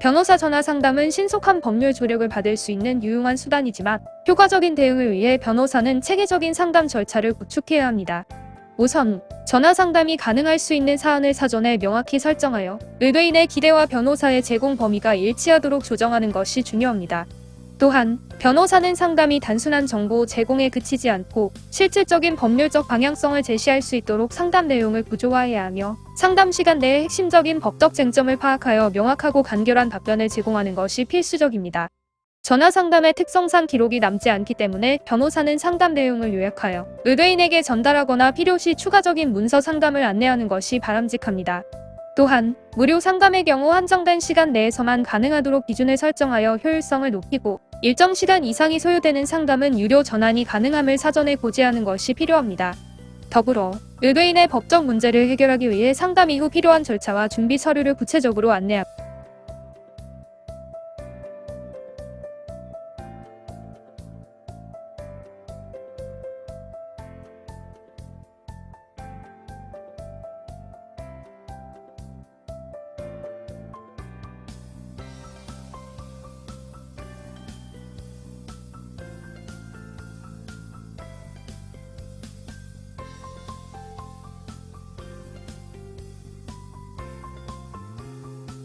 변호사 전화 상담은 신속한 법률 조력을 받을 수 있는 유용한 수단이지만 효과적인 대응을 위해 변호사는 체계적인 상담 절차를 구축해야 합니다. 우선 전화 상담이 가능할 수 있는 사안을 사전에 명확히 설정하여 의뢰인의 기대와 변호사의 제공 범위가 일치하도록 조정하는 것이 중요합니다. 또한 변호사는 상담이 단순한 정보 제공에 그치지 않고 실질적인 법률적 방향성을 제시할 수 있도록 상담 내용을 구조화해야 하며 상담 시간 내에 핵심적인 법적 쟁점을 파악하여 명확하고 간결한 답변을 제공하는 것이 필수적입니다. 전화 상담의 특성상 기록이 남지 않기 때문에 변호사는 상담 내용을 요약하여 의뢰인에게 전달하거나 필요시 추가적인 문서 상담을 안내하는 것이 바람직합니다. 또한 무료 상담의 경우 한정된 시간 내에서만 가능하도록 기준을 설정하여 효율성을 높이고 일정 시간 이상이 소요되는 상담은 유료 전환이 가능함을 사전에 고지하는 것이 필요합니다. 더불어 의뢰인의 법적 문제를 해결하기 위해 상담 이후 필요한 절차와 준비 서류를 구체적으로 안내하고